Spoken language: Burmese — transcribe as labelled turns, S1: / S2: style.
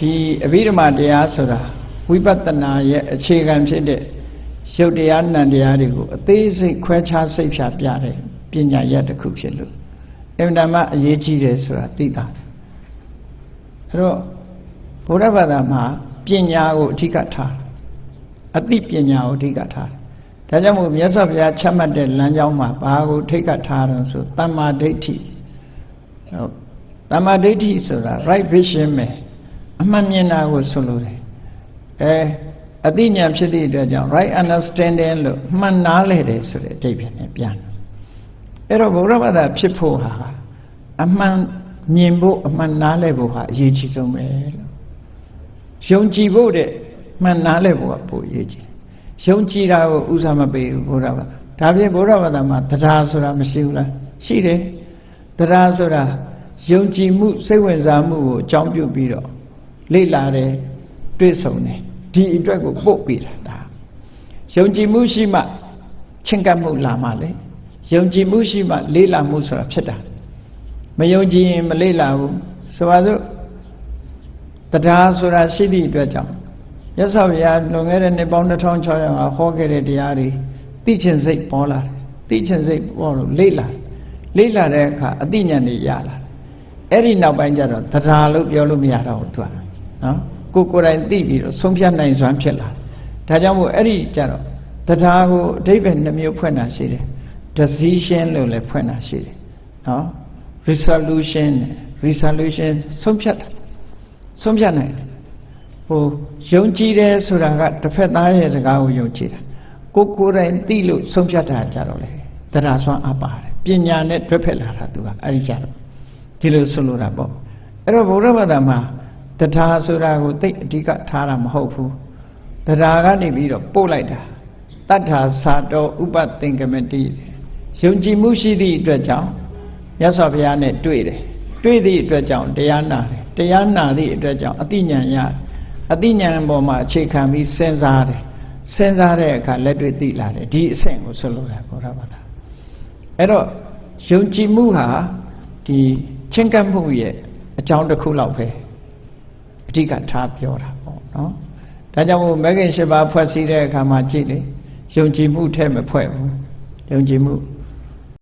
S1: ဒီအဘိဓမ္မာတရားဆိုတာဝိပဿနာရဲ့အခြေခံဖြစ်တဲ့ရုပ်တရားနံတရားတွေကိုအသေးစိတ်ခွဲခြားစိတ်ဖြာပြတဲ့ပညာရက်တစ်ခုဖြစ်လို့အင်တမအရေးကြီးတယ်ဆိုတာသိတာအဲ့တော့ဘုရားဘာသာမှာပညာကိုအဓိကထားအသိပညာကိုအဓိကထားဒါကြောင့်မို့မြတ်စွာဘုရားချမှတ်တဲ့လမ်းကြောင်းမှာဘာကိုထိတ်ကထားတယ်ဆိုတမ္မာဒိဋ္ဌိဟုတ်တမ္မာဒိဋ္ဌိဆိုတာ right vision ပဲ အမှန်မြင်တာကိုဆိုလိုတယ်အဲအသိဉာဏ်ဖြစ်သည့်အတွက်ကြောင့် right understanding လို့မှန်နားလဲတယ်ဆိုတဲ့အဓိပ္ပာယ်နဲ့ပြန်တယ်အဲ့တော့ဘုရားဘာသာဖြစ်ဖို့ဟာအမှန်မြင်ဖို့အမှန်နားလဲဖို့ဟာအရေးကြီးဆုံးပဲလို့ယုံကြည်ဖို့တဲ့မှန်နားလဲဖို့ကပိုအရေးကြီးတယ်ယုံကြည်တာကိုဥစားမပေးဘူးဘုရားဘာသာဒါဖြင့်ဘုရားဘာသာမှာတရားဆိုတာမရှိဘူးလားရှိတယ်တရားဆိုတာယုံကြည်မှုစိတ်ဝင်စားမှုကိုအကြောင်းပြုပြီးတော့ လေ့လာတယ်တွေ့ဆုံတယ်ဒီအတွက်ကိုပို့ပေးတာဒါယုံကြည်မှုရှိမှချင့်ကပ်မှုလာမှလေယုံကြည်မှုရှိမှလေ့လာမှုဆိုတာဖြစ်တာမယုံကြည်ရင်မလေ့လာဘူးဆိုပါစို့တရားဆိုတာရှိသည့်အတွက်ကြောင့်ရသော်ဘုရားလွန်ခဲ့တဲ့နှစ်ပေါင်း2600ကဟောခဲ့တဲ့တရားတွေသိချင်စိတ်ပေါ်လာတယ်သိချင်စိတ်ပေါ်လို့လေ့လာလေ့လာတဲ့အခါအသိဉာဏ်တွေရလာတယ်အဲ့ဒီနောက်ပိုင်းကျတော့တရားလို့ပြောလို့မရတော့ဘူးသူက နော်ကိုကိုယ်တိုင်သိပြီးတော့ဆုံးဖြတ်နိုင်စွမ်းဖြစ်လာတယ်ဒါကြောင့်မို့အဲ့ဒီကျတော့တရားကိုအဓိပ္ပာယ်နှမျိုးဖွင့်တာရှိတယ် decision လို့လည်းဖွင့်တာရှိတယ်နော် resolution resolution ဆုံးဖြတ်တာဆုံးဖြတ်နိုင်တယ်ဟိုယုံကြည်တယ်ဆိုတာကတစ်ဖက်သားရဲ့စကားကိုယုံကြည်တာကိုကိုယ်တိုင်သိလို့ဆုံးဖြတ်တာကြတော့လေတရားစွမ်းအပ်ပါတယ်ပညာနဲ့တွဲဖက်လာတာသူကအဲ့ဒီကြတော့ဒီလိုဆိုလိုတာပေါ့အဲ့တော့ဗုဒ္ဓဘာသာမှာ တရားဆိုတာကိုသိအဓိကထားတာမဟုတ်ဘူးတရားကနေပြီးတော့ပို့လိုက်တာတတ္ထာသာတောဥပသင်္ကမတိယုံကြည်မှုရှိသည့်အတွက်ကြောင့်မြတ်စွာဘုရားနဲ့တွေ့တယ်တွေ့သည့်အတွက်ကြောင့်တရားနာတယ်တရားနာသည့်အတွက်ကြောင့်အတိညာဏ်ရတယ်အတိညာဏ်ပေါ်မှာအခြေခံပြီးစဉ်းစားတယ်စဉ်းစားတဲ့အခါလက်တွေ့သိလာတယ်ဒီအဆင့်ကိုဆွလို့တယ်ဘုရားဘာသာအဲ့တော့ယုံကြည်မှုဟာဒီချင်းကပ်မှုရဲ့အကြောင်းတစ်ခုလောက်ပဲ အဓိကထားပြောတာပေါ့နော်ဒါကြောင့်မို့မဂ္ဂင်၈ပါးဖွဲ့စည်းတဲ့အခါမှာကြည့်လေယုံကြည်မှုထဲမဖွဲ့ဘူးယုံကြည်မှု